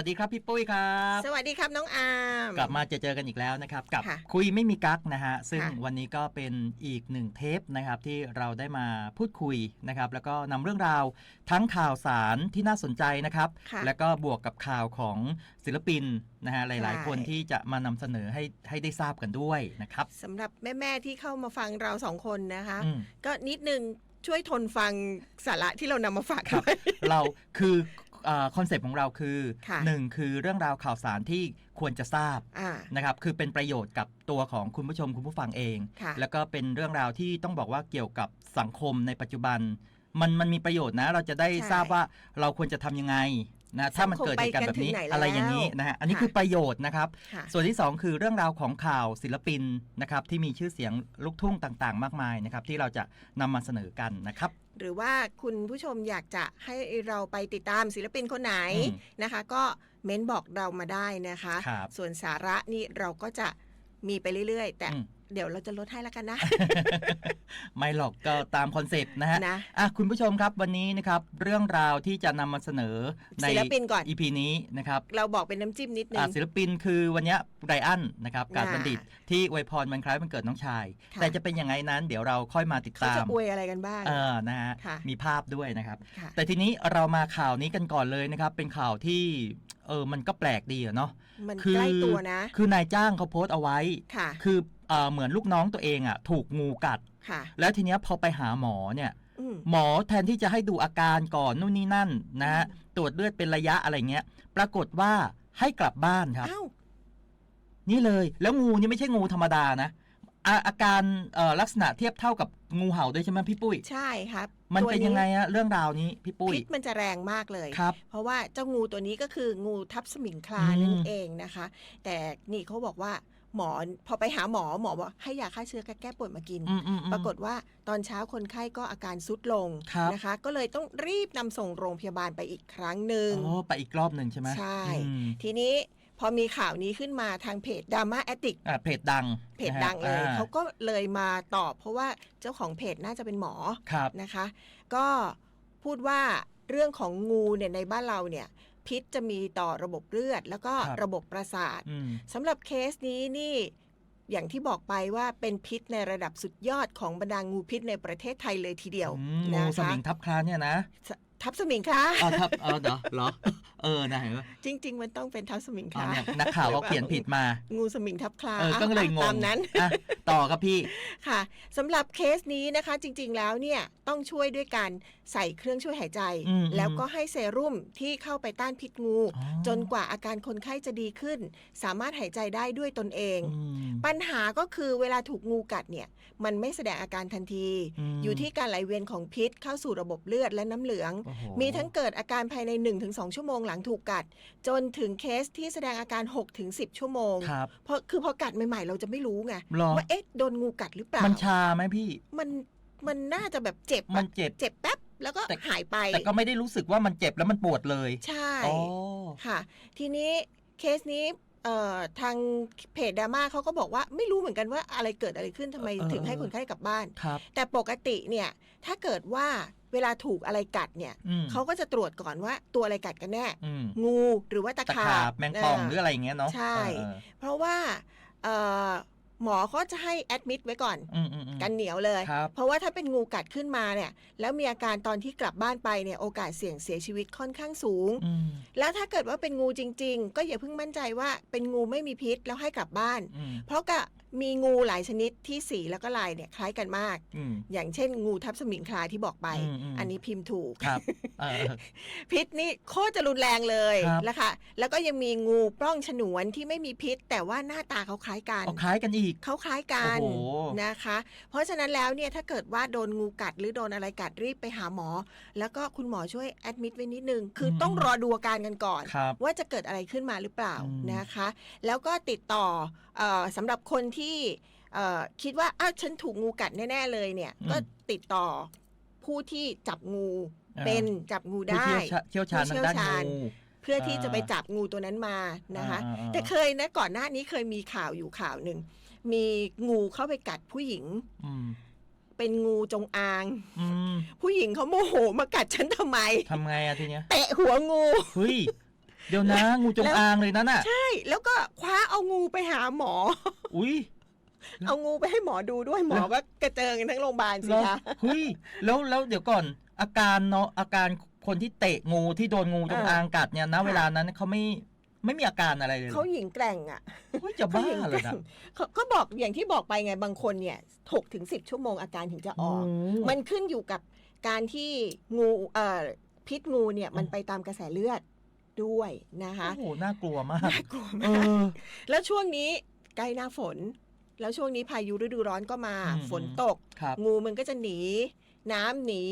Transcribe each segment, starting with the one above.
วัสดีครับพี่ปุ้ยครับ สวัสดีครับน้องอาร์มกลับมาเจอเจอกันอีกแล้วนะครับ กับค่ะคุยไม่มีกั๊กนะฮะซึ่งค่ะวันนี้ก็เป็นอีกหนึ่งเทปนะครับที่เราได้มาพูดคุยนะครับ แล้วก็นำเรื่องราวทั้งข่าวสารที่น่าสนใจนะครับค่ะแล้วก็บวกกับข่าวของศิลปินนะฮะหลายใช่ๆคนที่จะมานำเสนอให้ให้ได้ทราบกันด้วยนะครับสำหรับแม่ ๆ ที่เข้ามาฟังเราสองคนนะคะอืมก็นิดนึงช่วยทนฟังสาระที่เรานำมาฝากครับด้วยเราคือ คอนเซปต์ของเราคือค่ะหนึ่งคือเรื่องราวข่าวสารที่ควรจะทราบอ่า นะครับคือเป็นประโยชน์กับตัวของคุณผู้ชมคุณผู้ฟังเอง ค่ะแล้วก็เป็นเรื่องราวที่ต้องบอกว่าเกี่ยวกับสังคมในปัจจุบัน มันมันมีประโยชน์นะ เราจะได้ใช่ทราบว่าเราควรจะทำยังไงนะถ้ามันเกิดเหตุการณ์แบบนี้สังคมไปกันถึงไหนแล้วอะไรอย่างนี้นะฮะอันนี้ค่ะ คือประโยชน์นะครับ ค่ะ ส่วนที่ 2 คือเรื่องราวของข่าวศิลปินนะครับที่มีชื่อเสียงลูกทุ่งต่างๆ มากมายนะครับที่เราจะนำมาเสนอกันนะครับ หรือว่าคุณผู้ชมอยากจะให้เราไปติดตามศิลปินคนไหนอืมนะคะ ก็เม้นบอกเรามาได้นะคะครับส่วนสาระนี่เราก็จะมีไปเรื่อย ๆ แต่อืม เดี๋ยวเราจะลดให้แล้วกันนะ ไม่หรอกก็ตามคอนเซปต์นะฮะนะอะคุณผู้ชมครับวันนี้นะครับเรื่องราวที่จะนำมาเสนอใน ศิลปินก่อน EP นี้นะครับเราบอกเป็นน้ำจิ้มนิดนึอ่างศิลปินคือวันเนี้ไรอันนะครับการอ่าบัณฑิตที่อวยพรวันคล้ายวันเกิดน้องชาย ค่ะ แต่จะเป็นยังไงนั้นเดี๋ยวเราค่อยมาติดเขาตาจะมอวยอะไรกันบ้าง เออนะฮะ ค่ะ มีภาพด้วยนะครับ ค่ะ แต่ทีนี้เรามาข่าวนี้กันก่อนเลยนะครับ เป็นข่าวที่ เออ มันก็แปลกดีอะเนาะมันคือใกล้ตัวนะ คือนายจ้างเขาโพสต์เอาไว้ ค่ะ คือ เออเหมือนลูกน้องตัวเองอะถูกงูกัด ค่ะ แล้วทีเนี้ยพอไปหาหมอเนี่ย อืม หมอแทนที่จะให้ดูอาการก่อนนู่นนี่นั่นนะฮะตรวจเลือดเป็นระยะอะไรเงี้ย ปรากฏว่าให้กลับบ้านครับ อ้าว นี่เลยแล้วงูนี่ไม่ใช่งูธรรมดานะอาอาการเอ่อลักษณะเทียบเท่ากับงูเห่าด้วยใช่ไหมพี่ปุ้ย ใช่ครับมันตัวเป็นยังไงอะเรื่องราวนี้พี่ปุ้ยพิษมันจะแรงมากเลย ครับ เพราะว่าเจ้างูตัวนี้ก็คืองูทับสมิงคลาอืม นั่นเองนะคะ แต่นี่เขาบอกว่า หมอพอไปหาหมอหมอบอกให้ยาฆ่าเชื้อแก้ปวดมากินอืมอืมอืมปรากฏว่าตอนเช้าคนไข้ก็อาการซุดลงครับนะคะ ก็เลยต้องรีบนำส่งโรงพยาบาลไปอีกครั้งหนึ่งอ๋อไปอีกรอบหนึ่งใช่ไหมใช่อืมทีนี้พอมีข่าวนี้ขึ้นมาทางเพจดราม่าแอติกอ่าเพจดัง เพจนะฮะดังเลยอ่เขาก็เลยมาตอบ เพราะว่าเจ้าของเพจน่าจะเป็นหมอครับนะคะ ก็พูดว่าเรื่องของงูเนี่ยในบ้านเราเนี่ย พิษจะมีต่อระบบเลือด แล้วก็ครับ ระบบประสาท อืม สำหรับเคสนี้นี่อย่างที่บอกไปว่าเป็นพิษในระดับสุดยอดของบรรดางูพิษในประเทศไทยเลยทีเดียวอืมนะงูสคะมิงทับคลานเนี่ยนะ ส ทับสมิงคลาอ๋อทับเออเดี๋ยวเหรอ เออนะเห็นไหมจริง ๆ มันต้องเป็นทับสมิงคอ๋อลาเนี่ยนักข่าวเขาเขียนผิดมา งูสมิงทับคลาเออก็เลยงงตามนั้น อะต่อครับพี่ ค่ะสำหรับเคสนี้นะคะจริงๆแล้วเนี่ยต้องช่วยด้วยการใส่เครื่องช่วยหายใจ อืมแล้วก็ให้เซรุ่มที่เข้าไปต้านพิษงู อ๋อ จนกว่าอาการคนไข้จะดีขึ้น สามารถหายใจได้ด้วยตนเอง อืม ปัญหาก็คือเวลาถูกงูกัดเนี่ย มันไม่แสดงอาการทันที อืม อยู่ที่การไหลเวียนของพิษเข้าสู่ระบบเลือดและน้ำเหลืองโอ้โหมีทั้งเกิดอาการภายใน 1-2 ชั่วโมงหลังถูกกัด จนถึงเคสที่แสดงอาการ 6-10 ชั่วโมง ครับ เพราะคือพอกัดใหม่ๆ เราจะไม่รู้ไงหรอ ว่าเอ๊ะโดนงูกัดหรือเปล่า มันชาไหมพี่ มันมันน่าจะแบบเจ็บอะมันเจ็บ เจ็บแป๊บ แล้วก็แต่ หายไป แต่ก็ไม่ได้รู้สึกว่ามันเจ็บแล้วมันปวดเลยใช่ อ๋อ ค่ะ ทีนี้เคสนี้เอ่อทางเพจดราม่าเขาก็บอกว่าไม่รู้เหมือนกันว่าอะไรเกิดอะไรขึ้นทำไมเออถึงให้คนไข้กลับบ้าน ครับ แต่ปกติเนี่ย ถ้าเกิดว่า เวลาถูกอะไรกัดเนี่ยอืมเขาก็จะตรวจก่อนว่าตัวอะไรกัดกันแน่อืมงูหรือว่าตะตะขาขาบบแมงป่องาหรืออะไรอย่างเงี้ยเนาะใช่เออเพราะว่าเอ่อหมอเขาจะให้แอดมิดไว้ก่อนอืมอืมอืมกันเหนียวเลยครับเพราะว่าถ้าเป็นงูกัดขึ้นมาเนี่ย แล้วมีอาการตอนที่กลับบ้านไปเนี่ยโอกาสเสี่ยงเสียชีวิตค่อนข้างสูงอืมแล้วถ้าเกิดว่าเป็นงูจริง ๆ ก็อย่าเพิ่งมั่นใจว่าเป็นงูไม่มีพิษแล้วให้กลับบ้านอืมเพราะก็ มีงูหลายชนิดที่สีแล้วก็ลายเนี่ยคล้ายกันมาก อืม อย่างเช่นงูทับสมิงคลาที่บอกไป อืมอืม อันนี้พิมพ์ถูก ครับเออ พิษนี่โคตรจะรุนแรงเลยครับแล้วค่ะแล้วก็ยังมีงูปล้องฉนวนที่ไม่มีพิษ แต่ว่าหน้าตาเขาคล้ายกัน เอาคล้ายกันอีก เขาคล้ายกันโอ้โห นะคะ เพราะฉะนั้นแล้วเนี่ยถ้าเกิดว่าโดนงูกัดหรือโดนอะไรกัดรีบไปหาหมอ แล้วก็คุณหมอช่วยแอดมิดไว้นิดนึง คืออมต้องรอดูอาการกันก่อน ครับ ว่าจะเกิดอะไรขึ้นมาหรือเปล่าอืม นะคะ แล้วก็ติดต่อเออสำหรับคนที่เอ่อคิดว่าอ้าวฉันถูกงูกัดแน่ ๆ เลยเนี่ย ก็ติดต่อผู้ที่จับงูอ่าเป็นจับงูผู้ได้เชี่ยวชาญเชี่ยวชาญทางด้านผู้เชี่ยวชาญงูเพื่อที่อ่าจะไปจับงูตัวนั้นมานะคะอ่าอ่าอ่าแต่เคยนะก่อนหน้านี้เคยมีข่าวอยู่ข่าวหนึ่งมีงูเข้าไปกัดผู้หญิงอืมเป็นงูจงอางอืมผู้หญิงเขาโมโหมากัดฉันทำไมทำไงอะทีเนี้ยเตะหัวงูเฮ้ย เดี๋ยวนะ งูจงแล้วอางเลยนั่นน่ะ ใช่ แล้วก็คว้าเอางูไปหาหมอ อุ้ยเอางูไปให้หมอดูด้วยหมอก็กระเจิงกันทั้งโรงพยาบาลสิแล้วคะเฮ้ยแล้วแล้วเดี๋ยวก่อน อาการเนาะอาการคนที่เตะงูที่โดนงูจงอางกัดเนี่ยนะ เวลานั้นเขาไม่ไม่มีอาการอะไรเลยหรอเขาหญิงแกร่งอะเฮ้ยจะบ้าขหญิงเลแกยร่นะงเขาก็บอกอย่างที่บอกไปไงบางคนเนี่ยหกถึงสิบชั่วโมงอาการถึงจะออก มันขึ้นอยู่กับการที่งูเอ่อพิษงูเนี่ยมันไปตามกระแสเลือด ด้วยนะคะ โอ้โหน่ากลัวมากน่ากลัวเอมาก อ แล้วช่วงนี้ใกล้หน้าฝน แล้วช่วงนี้พายุฤดูร้อนก็มา อืม ฝนตก ครับ งูมันก็จะหนี น้ำหนี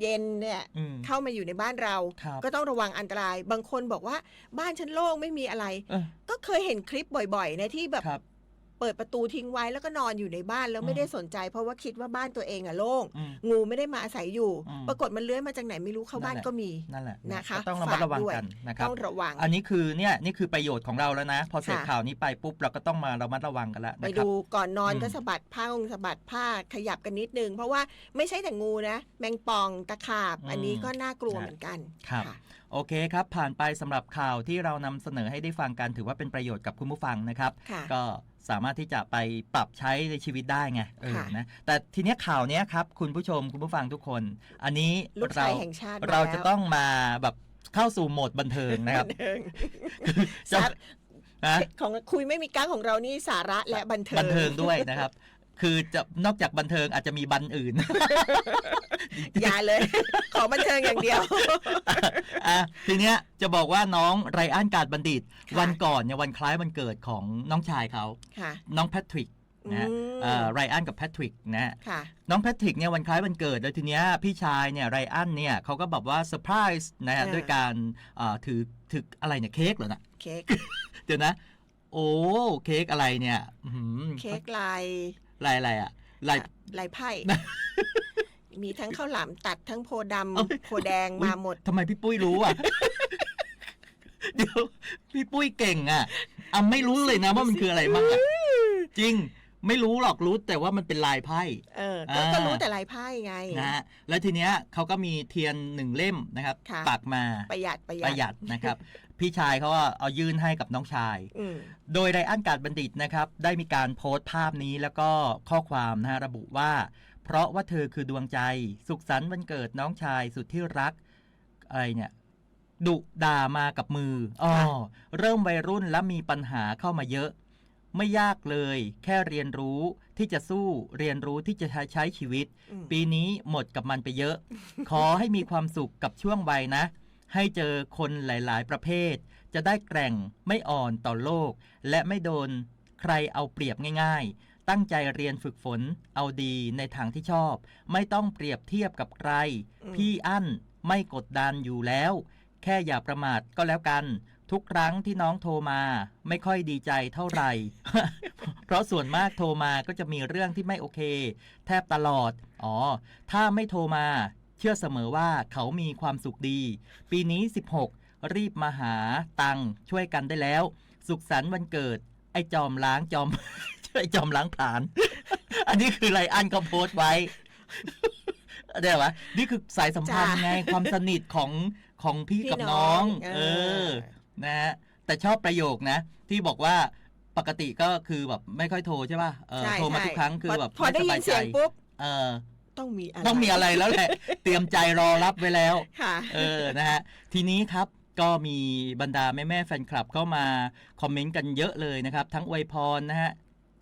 เย็นเนี่ยอืม เข้ามาอยู่ในบ้านเรา ครับ ก็ต้องระวังอันตราย บางคนบอกว่าบ้านฉันโล่งไม่มีอะไร เออก็เคยเห็นคลิปบ่อยๆนะที่แบบครับ เปิดประตูทิ้งไว้แล้วก็นอนอยู่ในบ้านแล้วอืมไม่ได้สนใจ เพราะว่าคิดว่าบ้านตัวเองอะโล่งอืมงูไม่ได้มาอาศัยอยู่อืมปรากฏมันเลื้อยมาจากไหนไม่รู้เข้าบ้านนั่นแหละก็มีนั่นแหละนะคะก็ต้องระมัดระวังฝากด้วยกันนะครับต้องระวัง อันนี้คือเนี่ยนี่คือประโยชน์ของเราแล้วนะ พอเสร็จค่ะข่าวนี้ไปปุ๊บเราก็ต้องมาระมัดระวังกันแล้วไปนะครับดูก่อนนอนอืมก็สะบัดผ้าองสะบัดผ้าขยับกันนิดนึง เพราะว่าไม่ใช่แต่งูนะ แมงป่องตะขาบ อันนี้ก็น่ากลัวเหมือนกันครับค่ะโอเคครับ ผ่านไปสำหรับข่าวที่เรานำเสนอให้ได้ฟังกันถือว่าเป็นประโยชน์กับคุณผู้ฟังนะครับค่ะก็ สามารถที่จะไปปรับใช้ในชีวิตได้ไงเออค่ะนะแต่ทีเนี้ยข่าวเนี้ยครับ คุณผู้ชมคุณผู้ฟังทุกคน อันนี้ลูกเราชายแห่งชาติเรามแล้วจะต้องมาแบบเข้าสู่โหมดบันเทิงนะครับบันเทิงจะสาระนะของคุยไม่มีก้างของเรานี่สาระและบันเทิงบันเทิงด้วยนะครับ คือจะนอกจากบันเทิงอาจจะมีบันอื่น อย่าเลย ขอบันเทิงอย่างเดียวอะทีเนี้ยจะบอกว่าน้องไรอันการดบัณฑิตค่ะวันก่อนเนี่ยวันคล้ายวันเกิดของน้องชายเขาค่ะน้องแพทริกนะฮะอืมเอ่อไรอันกับแพทริกนะฮะค่ะน้องแพทริกเนี่ยวันคล้ายวันเกิด แล้วทีเนี้ยพี่ชายเนี่ยไรอันเนี่ยเขาก็แบบว่าเซอร์ไพรส์นะฮะอ่าด้วยการเอ่อถือถืออะไรเนี่ยเค้กเหรอนะเค้กเดี๋ยวนะ โอ้เค้กอะไรเนี่ยอื้อหือเค้กลาย ลายอะไรอะลายลายไพ่มีทั้งข้าวหลามตัดทั้งโพดเอ้าำโพแดงมาหมดทำไมพี่ปุ้ยรู้อะเดี๋ยวพี่ปุ้ยเก่งอะอะไม่รู้เลยนะว่ามันคืออะไรมั่งอะจริงไม่รู้หรอกรู้แต่ว่ามันเป็นลายไพ่ เออก็อ่าก็รู้แต่ลายไพ่ไงนะฮะแล้วทีเนี้ยเขาก็มีเทียนหนึ่งเล่มนะครับค่ะปักมาประหยัดประหปยัดระหยัดนะครับ พี่ชายเขาก็เอายื่นให้กับน้องชาย อืม โดยไรอันการดบัณฑิตนะครับ ได้มีการโพสต์ภาพนี้แล้วก็ข้อความนะฮะระบุว่า เพราะว่าเธอคือดวงใจ สุขสันต์วันเกิดน้องชายสุดที่รัก อะไรเนี่ยดุด่ามากับมืออ๋อค่ะ เริ่มวัยรุ่นและมีปัญหาเข้ามาเยอะ ไม่ยากเลย แค่เรียนรู้ที่จะสู้เรียนรู้ที่จะใช้ใช้ชีวิต อืมปีนี้หมดกับมันไปเยอะ ขอให้มีความสุขกับช่วงวัยนะ ให้เจอคนหลาย ๆ ประเภท จะได้แกร่งไม่อ่อนต่อโลก และไม่โดนใครเอาเปรียบง่าย ๆ ตั้งใจเรียนฝึกฝนเอาดีในทางที่ชอบ ไม่ต้องเปรียบเทียบกับใครอืมพี่อั้นไม่กดดันอยู่แล้ว แค่อย่าประมาทก็แล้วกัน ทุกครั้งที่น้องโทรมา ไม่ค่อยดีใจเท่าไหร่ เพราะส่วนมากโทรมาก็จะมีเรื่องที่ไม่โอเค แทบตลอด อ๋อ ถ้าไม่โทรมา เชื่อเสมอว่าเขามีความสุขดี ปีนี้ 16 รีบมาหาตังค์ช่วยกันได้แล้ว สุขสันต์วันเกิด ไอ้จอมล้างจอม ไอ้จอมล้างผลาญอันนี้คือไรอันก็โพสต์ไว้เดี๋ยววะนี่คือสายสัมพันธ์จ้ะไงความสนิทของของพี่พี่กับน้องเอเอออ นะฮะแต่ชอบประโยคนะ ที่บอกว่าปกติก็คือแบบไม่ค่อยโทรใช่ป่ะเออใช่โทรมาใช่ทุกครั้งคือพแบบพอได้ยินเสียงไม่บาใจปุ๊บเออ ต้องมีอะไรต้องมีอะไรแล้วแหละ เตรียมใจรอรับไว้แล้ว ค่ะ เออ นะฮะ ทีนี้ครับก็มีบรรดาแม่แม่ๆแฟนคลับเข้ามาคอมเมนต์กันเยอะเลยนะครับ ทั้งอวยพรนะฮะ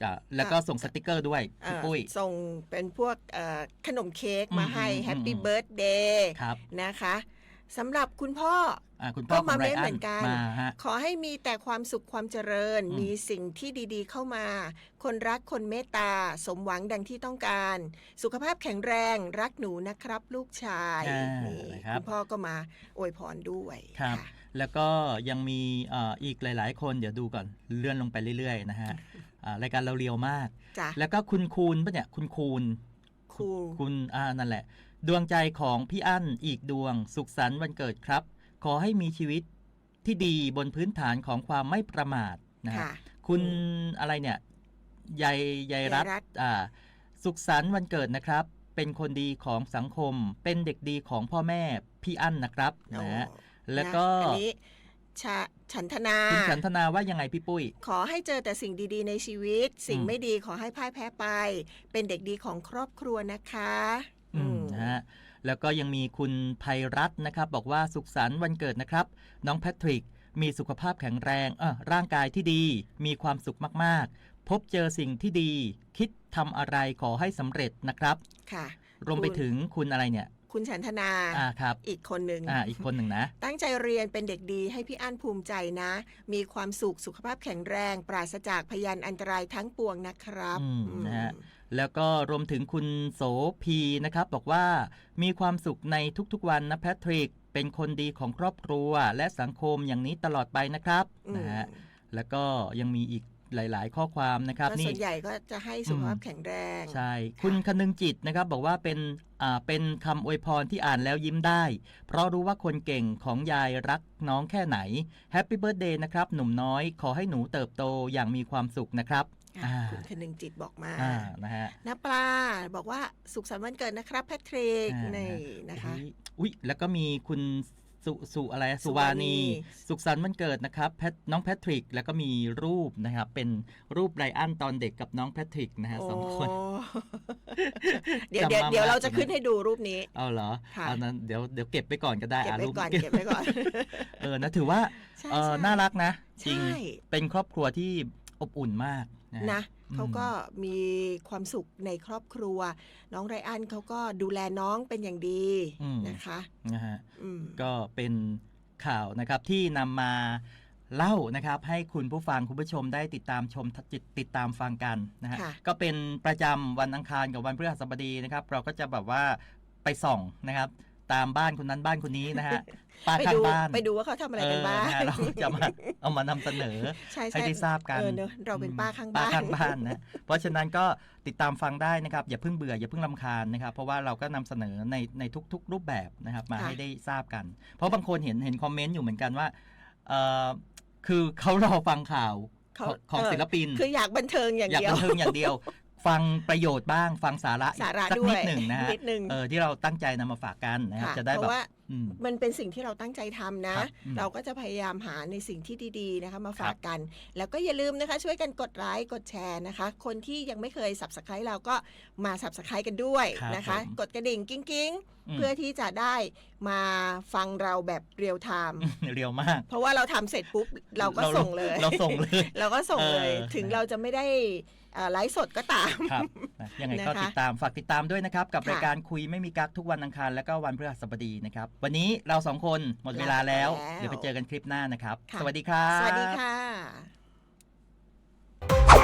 จะแล้วก็ส่งสติกเกอร์ด้วยพี่เอ่อปุ้ย ส่งเป็นพวกเอ่อขนมเค้กมาอืมให้อืมแฮปปี้อืม เบิร์ d เดย์ครับ นะคะสำหรับคุณพ่ออ่า คุณพ่อก็ขอมางไรเม้นอัเหมืนอนกัน มาฮะ ขอให้มีแต่ความสุขความเจริญ อืม มีสิ่งที่ดีๆ เข้ามา คนรักคนเมตตา สมหวังดังที่ต้องการ สุขภาพแข็งแรงรักหนูนะครับ ลูกชายอ่านี่นะครับ คุณพ่อก็มาอวยพรด้วยครับ ค่ะ แล้วก็ยังมีเอ่ออีกหลาย ๆ คนเดี๋ยวดูก่อนเลื่อนลงไปเรื่อย ๆ นะฮะอ่ารายการเราเรียวมาก จ้ะแล้วก็คุณคูณปะเนี่ยคุณคูณ ครู คุณอ่านั่นแหละ ดวงใจของพี่อั้นอีกดวง สุขสันต์วันเกิดครับ ขอให้มีชีวิตที่ดีบนพื้นฐานของความไม่ประมาทนะฮะค่ะ คุณอะไรเนี่ยยายยายรัตยายรัตอ่าสุขสันต์วันเกิดนะครับ เป็นคนดีของสังคม เป็นเด็กดีของพ่อแม่พี่อั้นนะครับโอ้นะฮะแล้วก็นะอันนี้ชะฉันทนา คุณฉันทนาว่ายังไงพี่ปุ้ย ขอให้เจอแต่สิ่งดีๆในชีวิต สิ่งอืม ไม่ดีขอให้พ่ายแพ้ไป เป็นเด็กดีของครอบครัวนะคะ อืมนะฮะ แล้วก็ยังมีคุณภัยรัตน์นะครับ บอกว่าสุขสันต์วันเกิดนะครับ น้องแพทริก มีสุขภาพแข็งแรงเออร่างกายที่ดี มีความสุขมากๆ พบเจอสิ่งที่ดี คิดทำอะไรขอให้สำเร็จนะครับ ค่ะ รวมไปถึงคุณอะไรเนี่ย คุณฉันทนาอ่าครับ อีกคนหนึ่งอ่าอีกคนหนึ่งนะ ตั้งใจเรียนเป็นเด็กดีให้พี่อั้นภูมิใจนะ มีความสุขสุขภาพแข็งแรง ปราศจากพยานอันตรายทั้งปวงนะครับอืมอืมนะฮะ แล้วก็รวมถึงคุณโสพีนะครับบอกว่ามีความสุขในทุกๆวันนะแพทริก เป็นคนดีของครอบครัวและสังคมอย่างนี้ตลอดไปนะครับอืมนะฮะแล้วก็ยังมีอีกหลาย ๆ ข้อความนะครับก็นี่ส่วนใหญ่ก็จะให้สุขภาพแข็งแรง ใช่ คุณคนึงจิตนะครับ บอกว่าเป็นอ่าเป็นคำอวยพรที่อ่านแล้วยิ้มได้ เพราะรู้ว่าคนเก่งของยายรักน้องแค่ไหนแฮปปี้เบิร์ดเดย์นะครับ หนุ่มน้อยขอให้หนูเติบโตอย่างมีความสุขนะครับอะอ่า คุณคนึงจิตบอกมาอ่านะฮะน้าปลาบอกว่าสุขสันต์วันเกิดนะครับแพทริกอ่านี่นะคะอุ๊ยอุ้ยแล้วก็มีคุณสุสุอะไรอะสุสุวาวานีนี สุขสันต์วันเกิดนะครับแพทน้องแพทริก แล้วก็มีรูปนะครับเป็นรูปไบรอันตอนเด็กกับน้องแพทริกนะฮะสองคนโอ้เดี๋ยวเดี๋ยวจำมาเดี๋ยวเรามากจะขึ้นให้ดูรูปนี้ เอาเหรอค่ะเอานั้นเดี๋ยวเดี๋ยวเก็บไปก่อนก็ได้เก็บอะไว้รูปก่อนเก็บเก็บไว้ก่อนเออนะถือว่าใช่เออใช่น่ารักนะจริงใช่เป็นครอบครัวที่อบอุ่นมาก นะฮะนะอืมเขาก็มีความสุขในครอบครัว น้องไรอันเขาก็ดูแลน้องเป็นอย่างดีนะคะนะฮะอืมก็เป็นข่าวนะครับที่นำมาเล่านะครับให้คุณผู้ฟังคุณผู้ชมได้ติดตามชมติดติดตามฟังกันนะฮะค่ะก็เป็นประจำวันอังคารกับวันพฤหัสบดีนะครับ เราก็จะแบบว่าไปส่องนะครับตามบ้านคนนั้นบ้านคนนี้นะฮะ ป้าไปข้าดูงบ้านไปดูว่าเขาทำอะไรกันบ้าง เออนะฮะเราจะมาเอามานำเสนอ ใช่ให้ใช่ได้ทราบกันเออเนอะเราเป็นป้าข้างป้าบ้านข้างบ้านนะ เพราะฉะนั้นก็ติดตามฟังได้นะครับ อย่าเพิ่งเบื่ออย่าเพิ่งลำคาญนะครับ เพราะว่าเราก็นำเสนอในในทุก ๆ รูปแบบนะครับ มาค่ะ ให้ได้ทราบกัน เพราะบางคนเห็นเห็นคอมเมนต์อยู่เหมือนกันว่าเออคือเขารอฟังข่าวเขาของของเออศิลปินคืออยากบันเทิงอย่างอยากเดียว บันเทิงอย่างเดียว ฟังประโยชน์บ้างฟังสาระสาระสักด้วนิยดหนึ่งนะฮะนิดหนึ่งเออที่เราตั้งใจนำมาฝากกันนะครับค่ะจะได้เพแบบราะว่าอืมมันเป็นสิ่งที่เราตั้งใจทำนะครับอืมเราก็จะพยายามหาในสิ่งที่ดีๆนะคะมาฝาครักบกัน แล้วก็อย่าลืมนะคะช่วยกันกดไลค์กดแชร์นะคะ คนที่ยังไม่เคย subscribe เราก็มา subscribe กันด้วยครับนะคะผมกดกระดิ่งกิ้งกิ้งๆอืมเพื่อที่จะได้มาฟังเราแบบเรียลไทม์เรียวมาก เพราะว่าเราทำเสร็จปุ๊บเราก็ส่งเลย เราส่งเลย เราก็ส่งเลยเออถึงเราจะไม่ได้เอ่อ ไลฟ์สดก็ตามครับยังไงก็ติดตามฝากติดตามด้วยนะครับ กับรายการคุยไม่มีกักทุกวันอังคาร และก็วันพฤหัสบดีนะครับ วันนี้เราสองคนหมดเวลาแล้ว เดี๋ยวไปเจอกันคลิปหน้านะครับ สวัสดีครับสวัสดีค่ะ